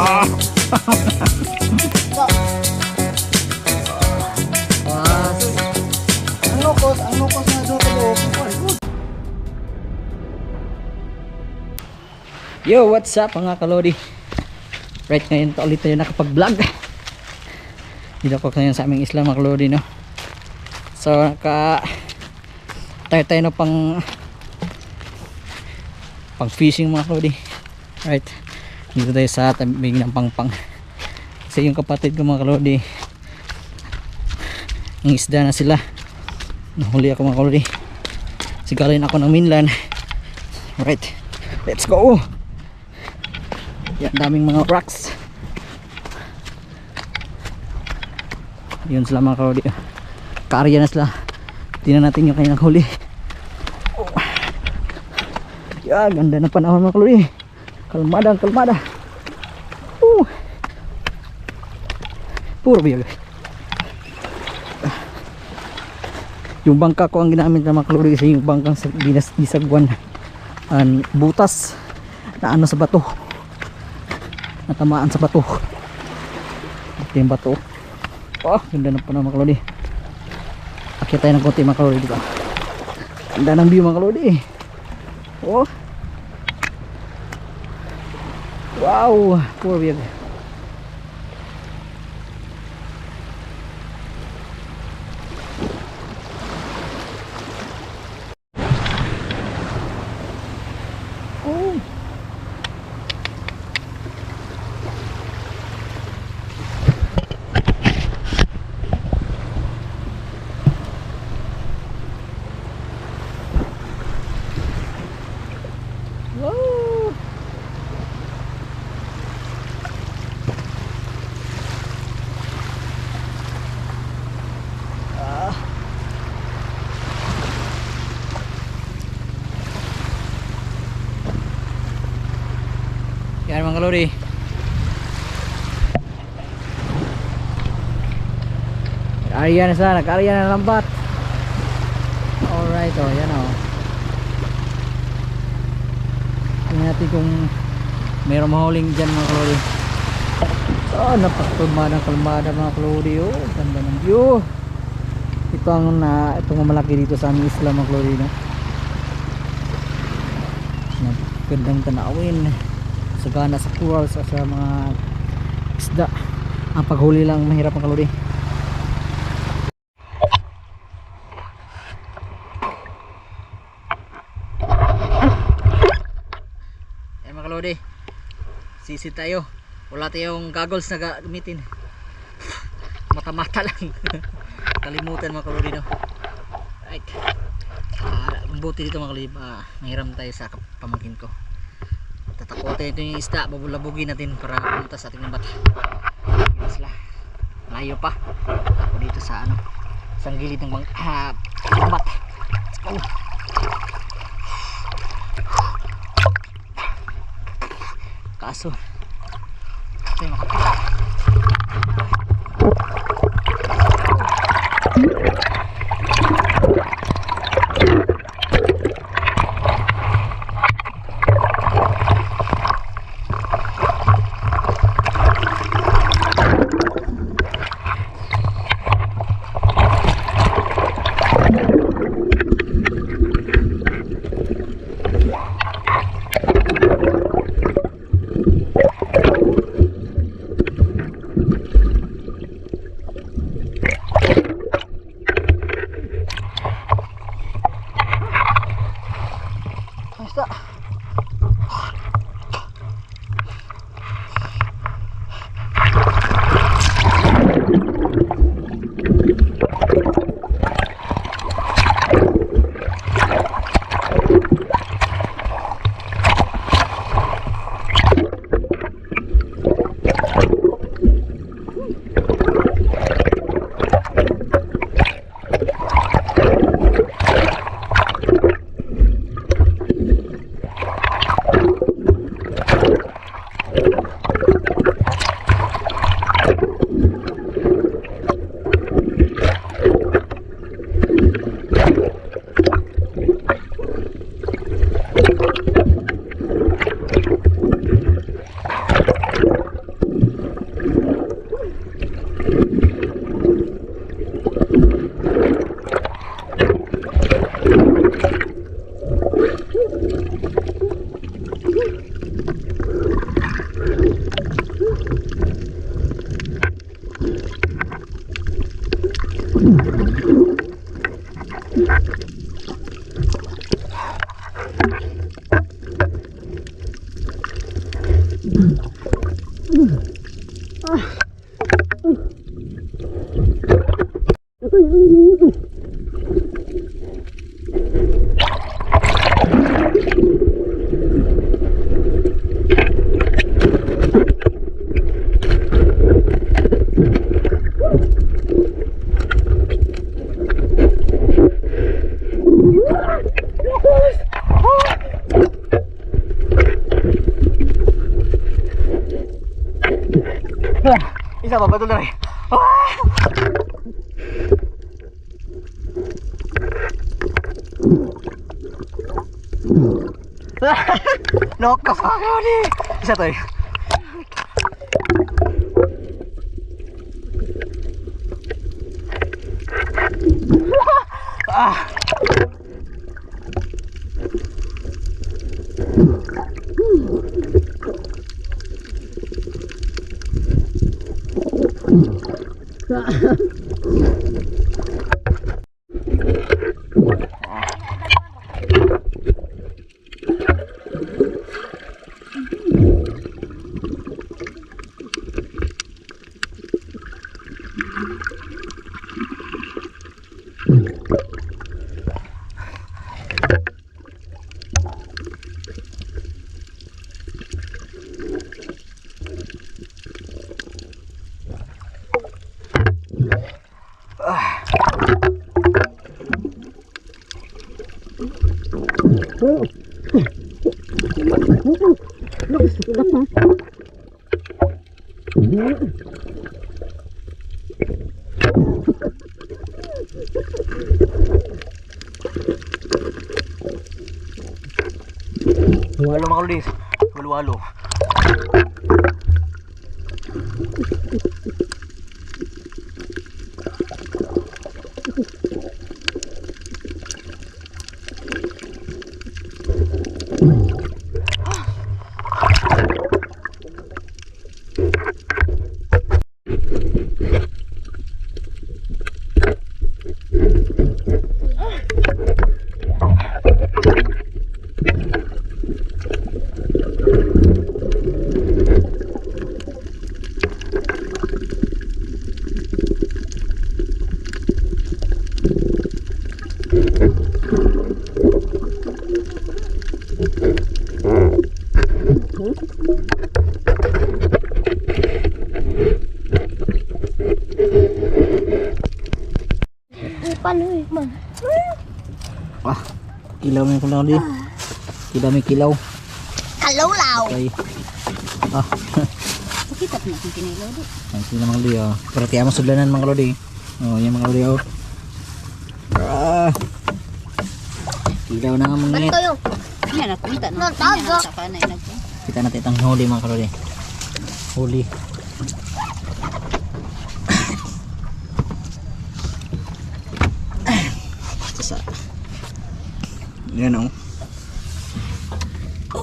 Ah! Ang lukos, ang lukos na doon ko Yo, what's up mga kalodi? Right ngayon to ulit tayo nakapag-vlog. Dito ako ngayon sa aming isla mga kalodi, no? So, naka tayo tayo na pang pang fishing mga kalodi. Right. Dito tayo sa tabing ng pangpang. Kasi yung kapatid ko mga kalodi, ng isda na sila. Nahuli ako mga kalodi. Sigalin ako ng mainland. Right. Let's go! Yan, daming mga rocks. Yun sila mga kauli. Kaarya na sila. Tingnan natin yung kanyang huli. Oh. Yan, ganda ng panahon mga kauli. Kalmada, kalmada. Uh. Puro biyag. Yung bangka ko ang ginamit ng mga kalori kasi yung bangkang sa dinas disagwan an butas na ano sa bato. Natamaan sa bato. Ito yung bato. Oh ganda na po na mga kalodi akit tayo ng konti mga kalodi dito ganda ng view mga kalodi oh ¡Wow! Muy bien. Mga kalori. Nag-area na sila, nag-area na lambat. Alright, oh, yan oh. Tingnan natin kung mayroong mahuling dyan mga kalori. Oh, napakakalmada kalmada mga kalori. Oh, ganda ng view. Ito ang na, ito ang malaki dito sa aming isla mga kalori. No? Gandang tanawin. Sagana sa corals at sa mga isda. Ang paghuli lang mahirap mga kalori. Eh mga kalodi, sisi tayo. Wala tayong goggles na gamitin. Mata-mata lang. Kalimutan mga kalodi no. Right. Ah, buti dito mga kalodi, ah, mahiram tayo sa pamangkin ko. Tatakotin ito yung isda, babulabugin natin para pumunta sa ating lambat. Yun sila. Layo pa. Ako dito sa ano, isang gilid ng bang, ah, lambat. Let's go. kaso ito yung makapita Ooh. 녹가방울이 이사다리 아. 자. Isa to eh. Ah. Walo mga kalodis. Walo-walo. Mm. Eh, man? Ah, kilaw na yung kalodis. Kilaw may kilaw. Kalulaw! Okay. Ah, Pakita pa natin kinilaw di. ang sila mga kalodi oh. Pero tiyan mo sudlanan mga kalodi. Oh, yan mga kalodi oh. Ah. Kilaw na mga ngit. Yung Yan, nakita no. Nang tago. Sa kanay nag Kita natin itang huli mga kalodi. Huli. Sa Yan oh.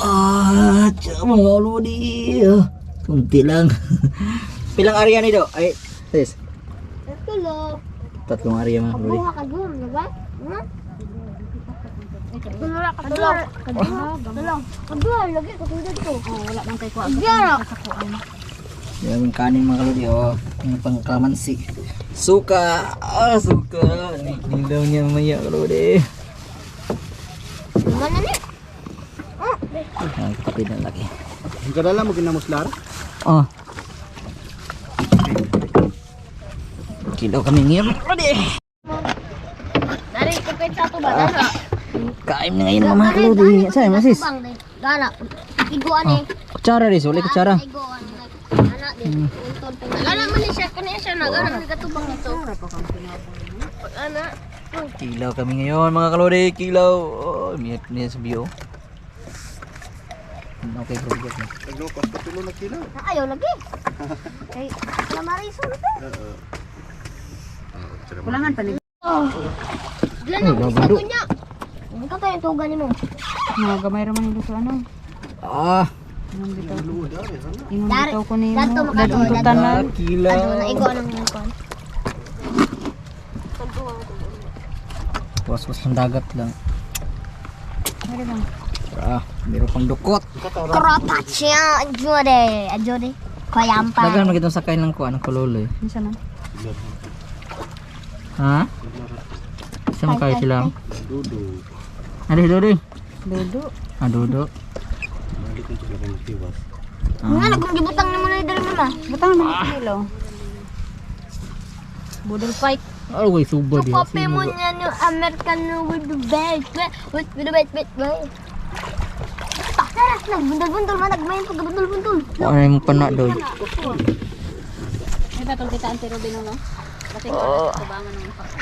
Ah, mga kalodi. Ah, Kunti lang. Pilang area ni do? Ay, sis. Tulo. Tatlong area mga kalodi. Buha ka doon, diba? Hmm? Ka Tulo. Tulo. Kaduha, lagi ko. Oh, wala man kay ko. Biyara. Yan yung kanin mga kalodi, oh. Yung. Suka! Ah, suka! Nilaw niya maya kalodi. Mana ni? Ah, kapit na laki. Ang kadala mo ginamuslar? Oh. Kilaw kami ngayon. Dari, ipit sa to ba? Kain na ngayon mga kalodi. Saan mo sis? Dara. Iguan eh. Kutsara rin, ulit kutsara. Iguan. Anak din. Untod pa niya. Ni siya. Kanya siya nag. Anak nagkatubang nito. Anak. Kilaw kami ngayon mga kalodi. Kilaw. Oh, miyat niya sa bio. Okay, bro. Na. Naglukos pa tulo na kilo. Ayaw lagi. Kay Lamariso na to. Kulangan pa ni. Dilan ang Ay, isa babado. ko niya. Ito tayo tugan mo. Mga gamay ra man yung luto ano. Ah, Ingon bitaw. Dari. bitaw ko ni mo. Datong tutan na. kilaw. Ado na igo ng kon. Was-was ng dagat lang. Dari lang. Ah, meron pang dukot. Krotaccia, ajore, ajore. Kayampa. Dagan magitong sakay ng kuan ng kululoy. Isa na. Ha? Saan kayo sila? Dudu. Ada duduk. Duduk. Ah duduk. Mana lagom di butang ni mulai dari mana? Butang mana ah. kilo. Budol pike. Oh, wait, suba dia. Kopi mo niya American Americano with the best. With the best, best, best. Pasaras lang, bundol-bundol, managmayin pag bundol-bundol. Ano mo panak doon? Ito, itong kita ang kita binuno. Robin ko, Oh. Kita paksa.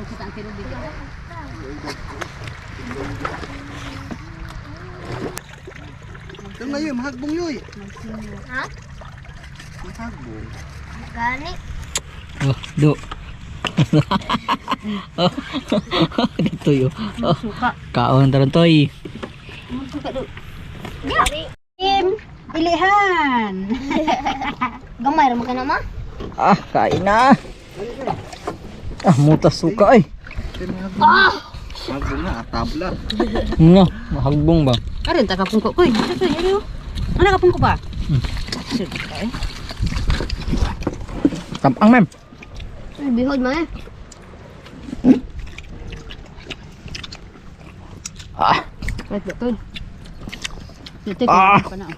Kita ang Robin. Ito ngayon, mahagbong yoy. Ha? Mahagbong. Gani. Oh, do. oh. Dito yo. Oh, Suka. kaon taron toy. Suka do. Gani. Tim. Ilihan. Gamay ra mo ka na ma? Ah, kain na. Ah, mutas suka ay. Mahagbong na, atabla. Nga, mahagbong ba? Karon ta kapung ko koy. Ito yun. Ano kapung ko ba? Hmm. Sige kay. Tampang mem. Ay, bihod ma eh. Ah, Wait, betul. Ito Ah. pa na.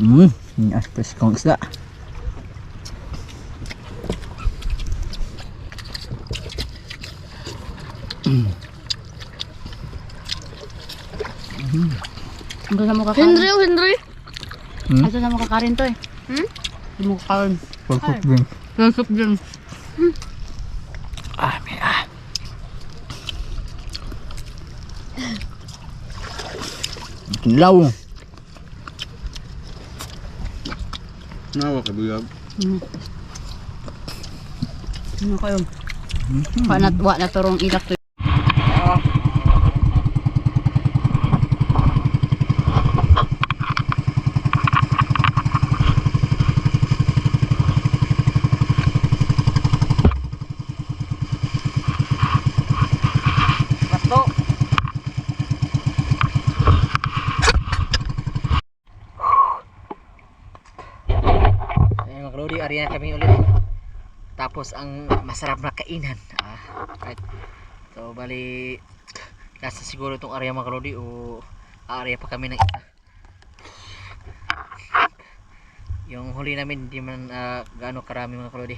hmm, ini aspres kong isda. Ito sa mo kakarin. Henry, oh, Henry. Hmm? Ito sa mo kakarin to eh. Hmm? Hindi mo kakarin. Perfect drink. Nasok dyan. Ah, may ah. Kinlaw. Nawa ka buyag. Hmm. Ano kayo? Wa na, wa na turong ilak to. Pasto. Ayun mga kalodi, ari na kami ulit. Tapos ang masarap na kainan. Ah, right. So bali nasa siguro itong area mga kalodi o area pa kami ng isa. Yung huli namin hindi man ah, gaano karami mga kalodi.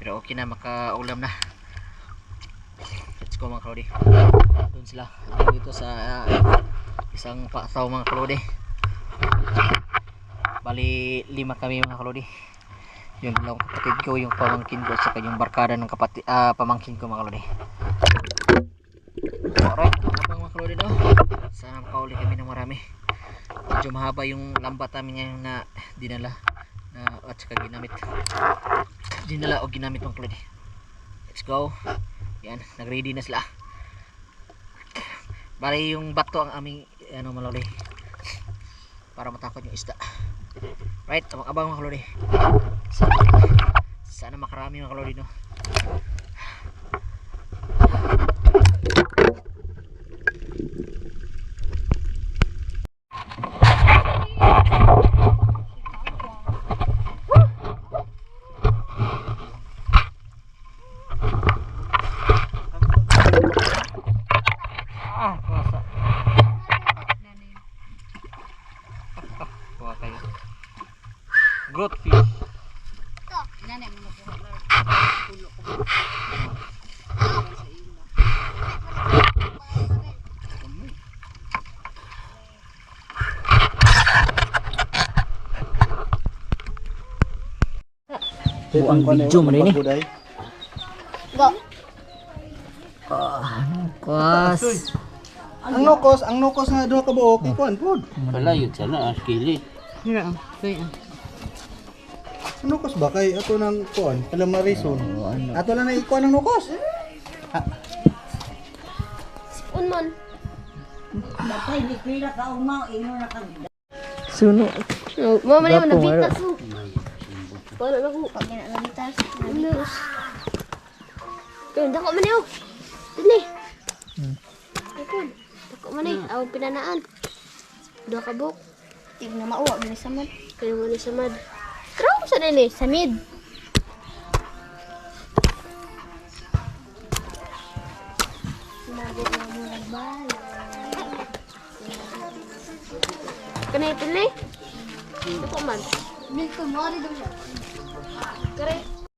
Pero okay na makaulam na. Let's go mga kalodi. Doon sila dito sa ah, isang pasaw mga kalodi. Bali lima kami mga kalodi. Yung dalawang kapatid ko, yung pamangkin ko, at saka yung barkada ng kapatid, ah, pamangkin ko mga kalodi. Alright, habang mga kalodi daw. Sana makauli kami ng marami. Medyo mahaba yung lambat namin ngayon na dinala na at saka ginamit. Dinala o ginamit mga kalodi. Let's go. Yan, nag-ready na sila. Bali yung bato ang aming ano maloli. Para matakot yung isda. Right, abang-abang mga kalori. Sana, sana makarami mga kalori no. Ah, kuwasa. Kuha kayo. Growth fish. Buang video mo rin eh. Go. Kwas. Ang nukos, ang nukos nga doon ka buok, ikuan po. Malayo sana, kili. Mira, oh. Kay ah. Ang nukos ba kay ato ng kuan, kala marison. Ato lang na ikuan ng nukos. Unman. Suno. No, mama na Gapo, nabitas mo. Wala na ko. Pag na nabitas. Nabitas. Yun, dako man niyo. Dili. Hmm. Ayun. Dako man ni. Aw pinanaan. Dua ka buk. Tig na mauwa, bilis naman. Kaya mo ni samad. Pero ako sa din eh, samid. Sinagot na mo nagbala. Kanay pili? Ito ko man. Milk ko, mo rin sangre